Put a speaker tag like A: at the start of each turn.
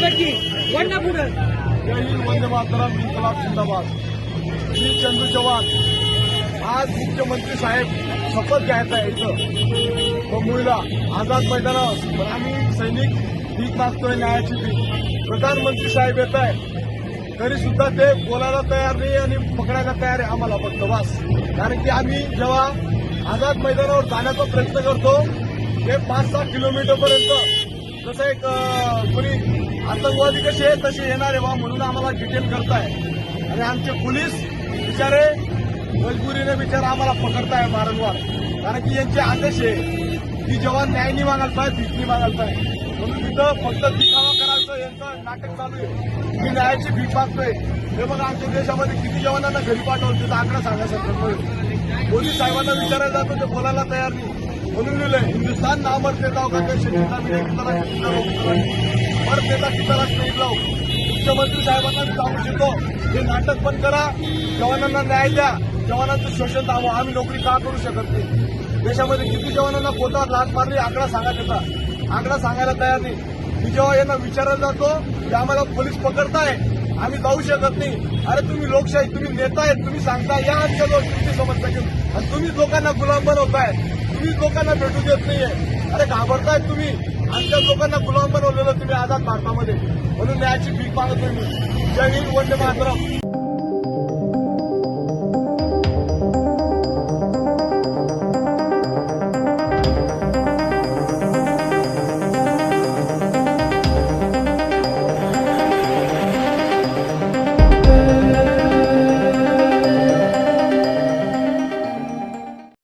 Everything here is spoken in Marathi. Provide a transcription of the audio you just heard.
A: नक्की वन ना
B: जय हिंद वंदे मातरम इन्कलाब जिंदाबाद. श्री चंदू चव्हाण. आज मुख्यमंत्री साहेब शपथ घ्यायचा आहे इथं. मुंबईला आझाद मैदानावर. पण आम्ही सैनिक भीक मागतोय न्यायाची भीक. प्रधानमंत्री साहेब येत आहे तरी सुद्धा ते बोलायला तयार नाही आणि पकडायला तयार आहे आम्हाला फक्त. वास कारण की आम्ही जेव्हा आझाद मैदानावर जाण्याचा प्रयत्न करतो ते पाच सहा किलोमीटरपर्यंत जसं एक कोणी आतंकवादी कसे आहे तसे येणार आहे बा म्हणून आम्हाला डिटेल करताय. आणि आमचे पोलीस बिचारे मजबुरीने बिचारे आम्हाला पकडताय वारंवार. कारण की यांचे आदेश आहे की जेव्हा न्याय नाही मागायला पाहिजे भीक नाही मागायला पाहिजे म्हणून तिथं फक्त दिखावा करायचं यांचं नाटक चालू आहे. मी न्यायाची भीक मागतोय. हे बघा आमच्या देशामध्ये किती जवानांना घरी पाठवलं त्याचा आकडा सांगायचा पोलीस साहेबांना विचारायला जातो ते बोलायला तयार नाही. म्हणून लिहिलंय हिंदुस्तान नामर देता होगा पर देता नाही लावू मुख्यमंत्री साहेबांना मी सांगू शकतो हे नाटक पण करा. जवानांना न्याय द्या. जवानांचं शोषण थांबवा. आम्ही नोकरी का करू शकत नाही? देशामध्ये किती जवानांना पोतात लाच मारली? आकडा सांगा त्याचा. आकडा सांगायला तयार नाही. मी जेव्हा यांना विचारायला जातो की आम्हाला पोलीस पकडताय. आम्ही जाऊ शकत नाही. अरे तुम्ही लोकशाही तुम्ही नेता आहेत तुम्ही सांगता या आमच्या लोक तुमची समस्या घेऊन. आणि तुम्ही लोकांना गुलाम बनवताय. तुम्ही लोकांना भेटू देत नाहीये. अरे घाबरताय तुम्ही. आमच्या लोकांना गुलाम बनवलेलं तुम्ही आझाद भारतामध्ये. म्हणून न्यायाची भीक मागत मी. जय हिंद वंदे मातरम.